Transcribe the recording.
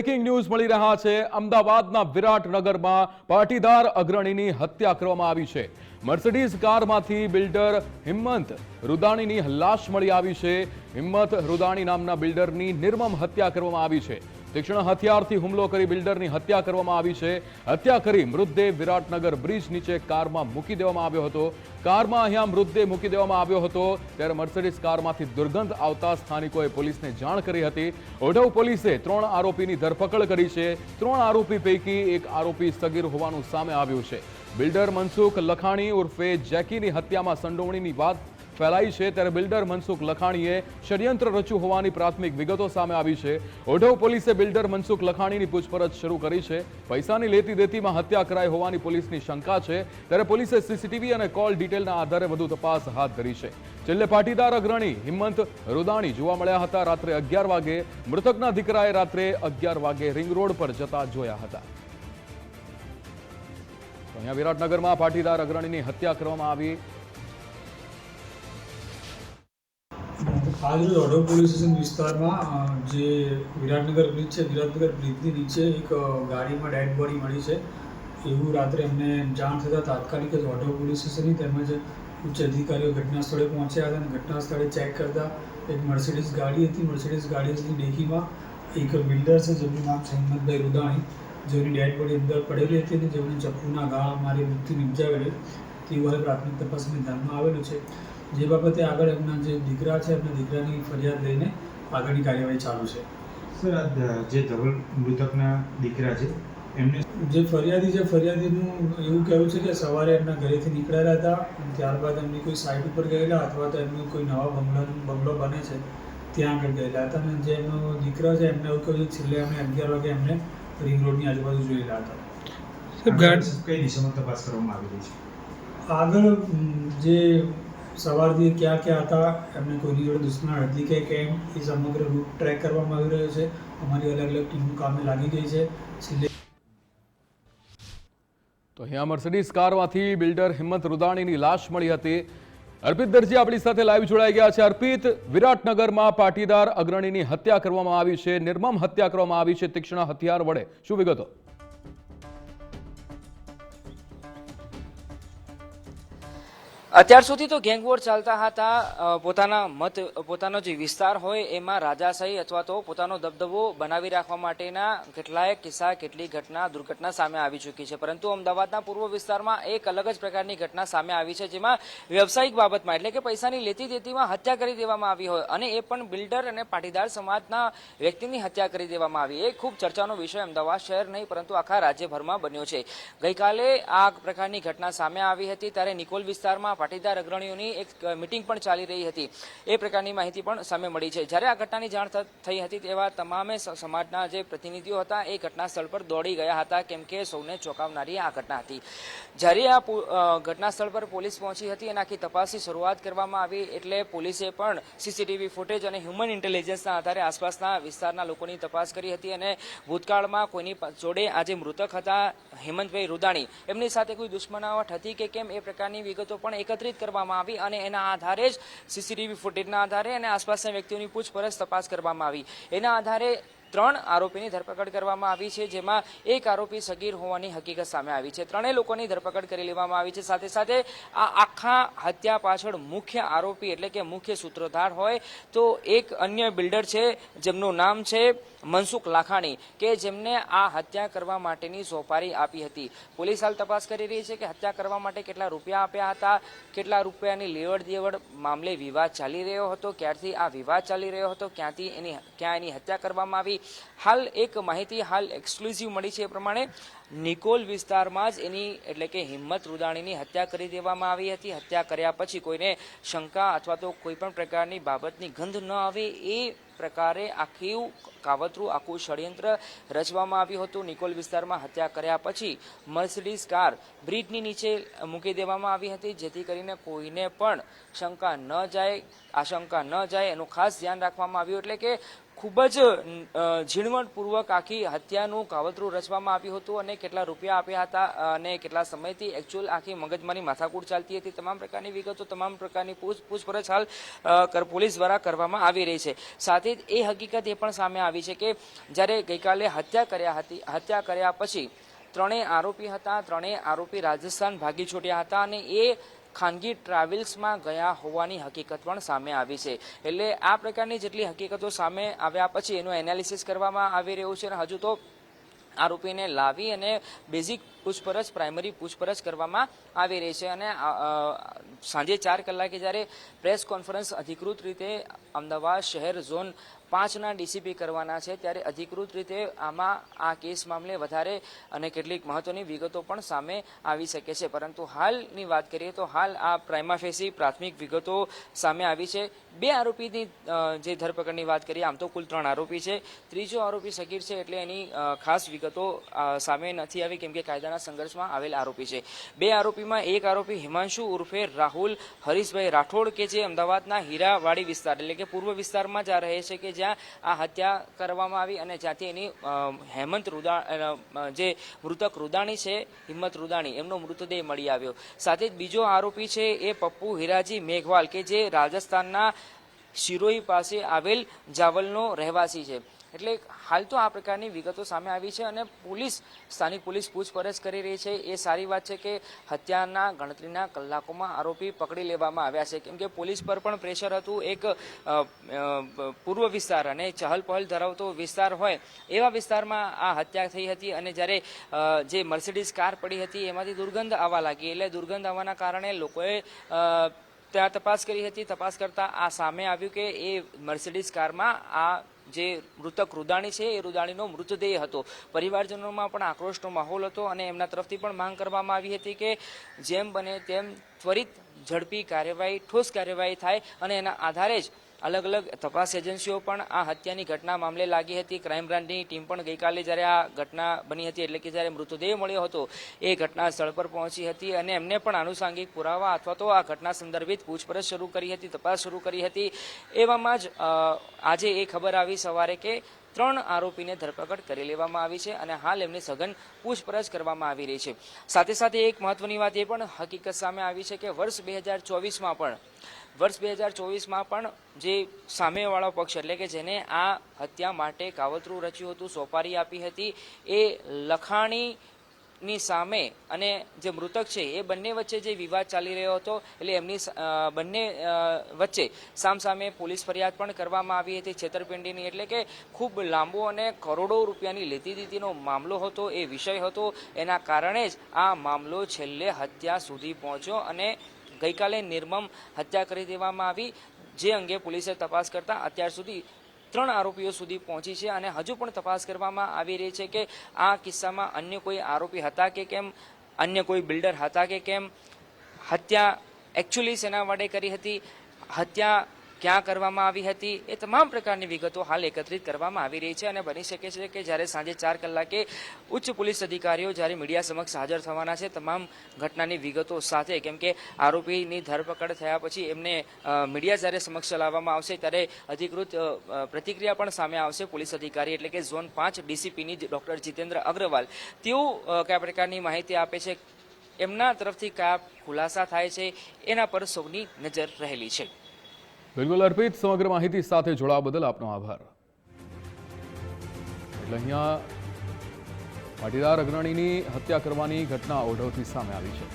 Breaking news મળી રહ્યા છે. અમદાવાદના વિરાટનગરમાં પાટીદાર અગ્રણીની હત્યા કરવામાં આવી છે. મર્સિડીઝ કારમાંથી બિલ્ડર હિંમત રુદાણીની લાશ મળી આવી છે. હિંમત રુદાણી નામના બિલ્ડરની નિર્મમ હત્યા કરવામાં આવી છે. તીક્ષ્ણ હથિયારથી હુમલો કરી બિલ્ડરની હત્યા કરવામાં આવી છે. હત્યા કરી મૃતદેહ વિરાટનગર બ્રિજ નીચે કારમાં મૂકી દેવામાં આવ્યો હતો. કારમાં અહીંયા મૃતદેહ મૂકી દેવામાં આવ્યો હતો. ત્યારે મર્સિડીઝ કારમાંથી દુર્ગંધ આવતા સ્થાનિકોએ પોલીસને જાણ કરી હતી. ઓઢવ પોલીસે ત્રણ આરોપીની ધરપકડ કરી છે. ત્રણ આરોપી પૈકી એક આરોપી સગીર હોવાનું સામે આવ્યું છે. બિલ્ડર મનસુખ લખાણી ઉર્ફે જેકીની હત્યામાં સંડોવણીની વાત ફેલાઈ છે ત્યારે બિલ્ડર મનસુખ લખાણીએ ષડયંત્ર રચ્યું હોવાની પ્રાથમિક વિગતો સામે આવી છે. ઓઢવ પોલીસે બિલ્ડર મનસુખ લખાણીની પૂછપરછ શરૂ કરી છે. પૈસાની લેતી દેતીમાં હત્યા કરાઈ હોવાની પોલીસની શંકા છે. ત્યારે પોલીસે સીસીટીવી અને કોલ ડિટેલના આધારે વધુ તપાસ હાથ ધરી છે. છેલ્લે પાટીદાર અગ્રણી હિંમત રુદાણી જોવા મળ્યા હતા રાત્રે અગિયાર વાગે. મૃતકના દીકરાએ રાત્રે અગિયાર વાગે રિંગ રોડ પર જતા જોયા હતા. અહીંયા વિરાટનગરમાં પાટીદાર અગ્રણીની હત્યા કરવામાં આવી. આજરોજ ઓઢવ પોલીસ સ્ટેશન વિસ્તારમાં જે વિરાટનગર બ્રિજ છે, વિરાટનગર બ્રિજની નીચે એક ગાડીમાં ડેડ બોડી મળી છે. એવું રાત્રે અમને જાણ થતાં તાત્કાલિક જ ઓઢવ પોલીસ સ્ટેશનની તેમજ ઉચ્ચ અધિકારીઓ ઘટના સ્થળે પહોંચ્યા હતા અને ઘટના સ્થળે ચેક કરતા એક મર્સિડીઝ ગાડી હતી. મર્સિડીઝ ગાડીની ડેકીમાં એક બિલ્ડર છે, જેમનું નામ સહેમદભાઈ રૂદાણી જેમની ડેડ બોડી અંદર પડેલી હતી અને જેમને ચપ્પુના ઘા મારી મૃત્યુ નિપજાવેલી તેવું હવે પ્રાથમિક તપાસમાં ધ્યાનમાં આવેલું છે. જે બાબતે આગળ એમના જે દીકરા છે એમના દીકરાની ફરિયાદ લઈને આગળની કાર્યવાહી ચાલુ છે. સર આ જે ધવલ મૃતકના દીકરા છે એમને જે ફરિયાદી છે ફરિયાદીનું એવું કહેવું છે કે સવારે એમના ઘરેથી નીકળેલા હતા અને ત્યારબાદ એમની કોઈ સાઇટ ઉપર ગયેલા અથવા તો એમનું કોઈ નવા બંગલો બંગલો બને છે ત્યાં આગળ ગયેલા હતા અને જે એમનો દીકરો છે એમને એવું કહ્યું છેલ્લે એમને અગિયાર વાગે એમને રિંગ રોડની આજુબાજુ જોયેલા હતા. કઈ દિશામાં તપાસ કરવામાં આવી રહી છે? આગળ જે સવારથી ક્યાં ક્યાં હતા? એમને કોઈની જોડે દુશ્મન હતી કે કેમ? એ સમગ્ર રૂટ ટ્રેક કરવામાં આવી રહ્યો છે. અમારી અલગ અલગ ટીમો કામે લાગી ગઈ છે. તો અહીંયા મર્સિડીઝ કારમાંથી બિલ્ડર હિંમત રુદાણીની લાશ મળી હતી. અર્પિત દરજી આપણી સાથે લાઈવ જોડાઈ ગયા છે. અર્પિત, વિરાટનગરમાં પાટીદાર અગ્રણીની હત્યા કરવામાં આવી છે. નિર્મમ હત્યા કરવામાં આવી છે. તીક્ષ્ણ હથિયાર વડે. શું વિગતો? અત્યાર સુધી તો ગેંગવોર ચાલતા હતા પોતાના મત, પોતાનો જે વિસ્તાર હોય એમાં રાજાશાહી અથવા તો પોતાનો દબદબો બનાવી રાખવા માટેના કેટલાય કિસ્સા, કેટલી ઘટના, દુર્ઘટના સામે આવી ચૂકી છે. પરંતુ અમદાવાદના પૂર્વ વિસ્તારમાં એક અલગ જ પ્રકારની ઘટના સામે આવી છે, જેમાં વ્યવસાયિક બાબતમાં, એટલે કે પૈસાની લેતી દેતીમાં હત્યા કરી દેવામાં આવી હોય અને એ પણ બિલ્ડર અને પાટીદાર સમાજના વ્યક્તિની હત્યા કરી દેવામાં આવી. એ ખૂબ ચર્ચાનો વિષય અમદાવાદ શહેર નહીં, પરંતુ આખા રાજ્યભરમાં બન્યો છે. ગઈકાલે આ પ્રકારની ઘટના સામે આવી હતી, ત્યારે નિકોલ વિસ્તારમાં પાટીદાર અગ્રણીઓની એક મિટિંગ પણ ચાલી રહી હતી. એ પ્રકારની માહિતી પણ સામે મળી છે. જ્યારે આ ઘટનાની જાણ થઈ હતી તેવા તમામે સમાજના જે પ્રતિનિધિઓ હતા, એ ઘટના સ્થળ પર દોડી ગયા હતા, કેમ કે સૌને ચોંકાવનારી આ ઘટના હતી. જ્યારે આ ઘટના સ્થળ પર પોલીસ પહોંચી હતી આખી તપાસની શરૂઆત કરવામાં આવી એટલે પોલીસે પણ સીસીટીવી ફૂટેજ અને હ્યુમન ઇન્ટેલિજન્સના આધારે આસપાસના વિસ્તારના લોકોની તપાસ કરી હતી અને ભૂતકાળમાં કોઈની જોડે આજે મૃતક હતા હેમંતભાઈ રૂદાણી. એમની સાથે કોઈ દુશ્મનાવટ હતી કે કેમ? એ પ્રકારની વિગતો પણ એકત્રિત કરવામાં આવી અને એના આધારે જ સીસીટીવી ફૂટેજના આધારે અને આસપાસના વ્યક્તિઓની પૂછપરછ તપાસ કરવામાં આવી. એના આધારે ત્રણ આરોપીની ધરપકડ કરવામાં આવી છે, જેમાં એક આરોપી સગીર હોવાની હકીકત સામે આવી છે. ત્રણેય લોકોની ધરપકડ કરી લેવામાં આવી છે. સાથે સાથે આ આખા હત્યા પાછળ મુખ્ય આરોપી એટલે કે મુખ્ય સૂત્રધાર હોય તો એક અન્ય બિલ્ડર છે, જેમનું નામ છે મનસુખ લાખાણી કે જેમને આ હત્યા કરવા માટેની સોપારી આપી હતી. પોલીસ હાલ તપાસ કરી રહી છે કે હત્યા કરવા માટે કેટલા રૂપિયા આપ્યા હતા, કેટલા રૂપિયાની લેવડ દેવડ મામલે વિવાદ ચાલી રહ્યો હતો, ક્યારથી આ વિવાદ ચાલી રહ્યો હતો, ક્યાંથી એની, ક્યાં એની હત્યા કરવામાં આવી. હાલ એક માહિતી હાલ એક્સક્લુઝિવ મળી છે એ પ્રમાણે નિકોલ વિસ્તારમાં જ એની, એટલે કે હિંમત રૂદાણીની હત્યા કરી દેવામાં આવી હતી. હત્યા કર્યા પછી કોઈને શંકા અથવા તો કોઈ પણ પ્રકારની બાબતની ગંધ ન આવે એ પ્રકારે આખું કાવતરું, આખું ષડયંત્ર રચવામાં આવ્યું હતું. નિકોલ વિસ્તારમાં હત્યા કર્યા પછી મર્સિડીઝ કાર બ્રિજની નીચે મૂકી દેવામાં આવી હતી, જેથી કરીને કોઈને પણ શંકા ન જાય. આશંકા ન જાય. એનું ખાસ ધ્યાન રાખવામાં આવ્યું, એટલે કે ખૂબ જ ઝીણવટપૂર્વક આખી હત્યાનું કાવતરું રચવામાં આવ્યું હતું અને કેટલા રૂપિયા આપ્યા હતા અને કેટલા સમયથી એકચ્યુઅલ આખી મગજમારી માથાકૂટ ચાલતી હતી. તમામ પ્રકારની વિગતો, તમામ પ્રકારની પૂછ- પૂછપરછ હાલ પોલીસ દ્વારા કરવામાં આવી રહી છે. સાથે જ એ હકીકત એ પણ સામે આવી છે કે જ્યારે ગઈકાલે હત્યા કર્યા હતી, હત્યા કર્યા પછી ત્રણેય આરોપી હતા, ત્રણેય આરોપી રાજસ્થાન ભાગી છૂટ્યા હતા અને એ ખાનગી ટ્રાવેલ્સમાં ગયા હોવાની હકીકત પણ સામે આવી છે. એટલે આ પ્રકારની જેટલી હકીકતો સામે આવ્યા પછી એનું એનાલિસિસ કરવામાં આવી રહ્યું છે અને હજુ તો આરોપીને લાવી અને બેઝિક પૂછપરછ પ્રાઇમરી પૂછપરછ કરવામાં આવી રહી છે. અને સાંજે ચાર કલાકે જ્યારે પ્રેસ કોન્ફરન્સ અધિકૃત રીતે અમદાવાદ શહેર ઝોન પાંચના ડીસીપી કરવાના છે ત્યારે અધિકૃત રીતે આમાં આ કેસ મામલે વધારે અને કેટલીક મહત્વની વિગતો પણ સામે આવી શકે છે. પરંતુ હાલની વાત કરીએ તો હાલ આ પ્રાઇમાફેસી પ્રાથમિક વિગતો સામે આવી છે. બે આરોપીની જે ધરપકડની વાત કરીએ, આમ તો કુલ ત્રણ આરોપી છે. ત્રીજો આરોપી સગીર છે એટલે એની ખાસ વિગતો સામે નથી આવી કેમ કે કાયદાના સંઘર્ષમાં આવેલ આરોપી છે. બે આરોપીમાં એક આરોપી હિમાંશુ ઉર્ફે રાહુલ હરીશભાઈ રાઠોડ કે જે અમદાવાદના હીરાવાડી વિસ્તાર એટલે કે પૂર્વ વિસ્તારમાં જ આ રહે છે કે જ્યાં આ હત્યા કરવામાં આવી અને જ્યાંથી એની હેમંત રુદા જે મૃતક રુદાણી છે, હિંમત રુદાણી, એમનો મૃતદેહ મળી આવ્યો. સાથે જ બીજો આરોપી છે એ પપ્પુ હિરાજી મેઘવાલ, કે જે રાજસ્થાનના શિરોઈ પાસે આવેલ જાવલનો રહેવાસી છે. એટલે હાલ તો આ પ્રકારની વિગતો સામે આવી છે અને પોલીસ, સ્થાનિક પોલીસ પૂછપરછ કરી રહી છે. એ સારી વાત છે કે હત્યાના ગણતરીના કલાકોમાં આરોપી પકડી લેવામાં આવ્યા છે. કેમ કે પોલીસ પર પણ પ્રેશર હતું. એક પૂર્વ વિસ્તાર અને ચહલ પહલ ધરાવતો વિસ્તાર હોય એવા વિસ્તારમાં આ હત્યા થઈ હતી અને જ્યારે જે મર્સિડીઝ કાર પડી હતી એમાંથી દુર્ગંધ આવવા લાગી. એટલે દુર્ગંધ આવવાના કારણે લોકોએ ત્યાં તપાસ કરી હતી. તપાસ કરતાં આ સામે આવ્યું કે એ મર્સિડીઝ કારમાં આ જે મૃતક રુદાણી છે, એ રુદાણીનો મૃતદેહ હતો. પરિવારજનોમાં પણ આક્રોશનો માહોલ હતો અને એમના તરફથી પણ માંગ કરવામાં આવી હતી કે જેમ બને તેમ ત્વરિત ઝડપી કાર્યવાહી, ઠોસ કાર્યવાહી થાય અને એના આધારે જ અલગ અલગ તપાસ એજન્સીઓ પણ આ હત્યાની ઘટના મામલે લાગી હતી. ક્રાઇમ બ્રાન્ચની ટીમ પણ ગઈકાલે જ્યારે આ ઘટના બની હતી, એટલે કે જ્યારે મૃતદેહ મળ્યો હતો, એ ઘટના સ્થળ પર પહોંચી હતી અને એમને પણ આનુષાંગિક પુરાવા અથવા તો આ ઘટના સંદર્ભિત પૂછપરછ શરૂ કરી હતી, તપાસ શરૂ કરી હતી. એવામાં જ આજે એ ખબર આવી સવારે કે ત્રણ આરોપીને ધરપકડ કરી લેવામાં આવી છે અને હાલ એમની સઘન પૂછપરછ કરવામાં આવી રહી છે. સાથે સાથે એક મહત્વની વાત એ પણ હકીકત સામે આવી છે કે વર્ષ બે હજાર ચોવીસમાં પણ, વર્ષ બે હજાર ચોવીસમાં પણ જે સામેવાળો પક્ષ એટલે કે જેને આ હત્યા માટે કાવતરું રચ્યું હતું, સોપારી આપી હતી, એ લખાણી ની સામે અને જે મૃતક છે, એ બંને વચ્ચે જે વિવાદ ચાલી રહ્યો હતો, એટલે એમની બંને વચ્ચે સામસામે પોલીસ ફરિયાદ પણ કરવામાં આવી હતી છેતરપિંડીની. એટલે કે ખૂબ લાંબો અને કરોડો રૂપિયાની લેતી દીતીનો મામલો હતો, એ વિષય હતો. એના કારણે જ આ મામલો છેલ્લે હત્યા સુધી પહોંચ્યો અને ગઈકાલે નિર્મમ હત્યા કરી દેવામાં આવી. જે અંગે પોલીસે તપાસ કરતા અત્યાર સુધી ત્રણ આરોપીઓ સુધી પહોંચી છે અને હજુ પણ તપાસ કરવામાં આવી રહી છે કે આ કિસ્સામાં અન્ય કોઈ આરોપી હતા કે કેમ? અન્ય કોઈ બિલ્ડર હતા કે કેમ? હત્યા એકચ્યુઅલી શેના માટે કરી હતી. હત્યા ક્યાં કરવામાં આવી હતી એ તમામ પ્રકારની વિગતો હાલ એકત્રિત કરવામાં આવી રહી છે અને બની શકે છે કે જ્યારે સાંજે ચાર કલાકે ઉચ્ચ પોલીસ અધિકારીઓ જ્યારે મીડિયા સમક્ષ હાજર થવાના છે, તમામ ઘટનાની વિગતો સાથે, કેમ કે આરોપીની ધરપકડ થયા પછી એમને મીડિયા જ્યારે સમક્ષ લાવવામાં આવશે ત્યારે અધિકૃત પ્રતિક્રિયા પણ સામે આવશે પોલીસ અધિકારી એટલે કે ઝોન પાંચ ડીસીપીની ડોક્ટર જીતેન્દ્ર અગ્રવાલ. તેઓ કયા પ્રકારની માહિતી આપે છે? એમના તરફથી કયા ખુલાસા થાય છે? એના પર સૌની નજર રહેલી છે. બિલકુલ અર્પિત, સમગ્ર માહિતી સાથે જોડાવા બદલ આપનો આભાર. એટલે અહીંયા પાટીદાર અગ્રણીની હત્યા કરવાની ઘટના ઓઢવથી સામે આવી છે.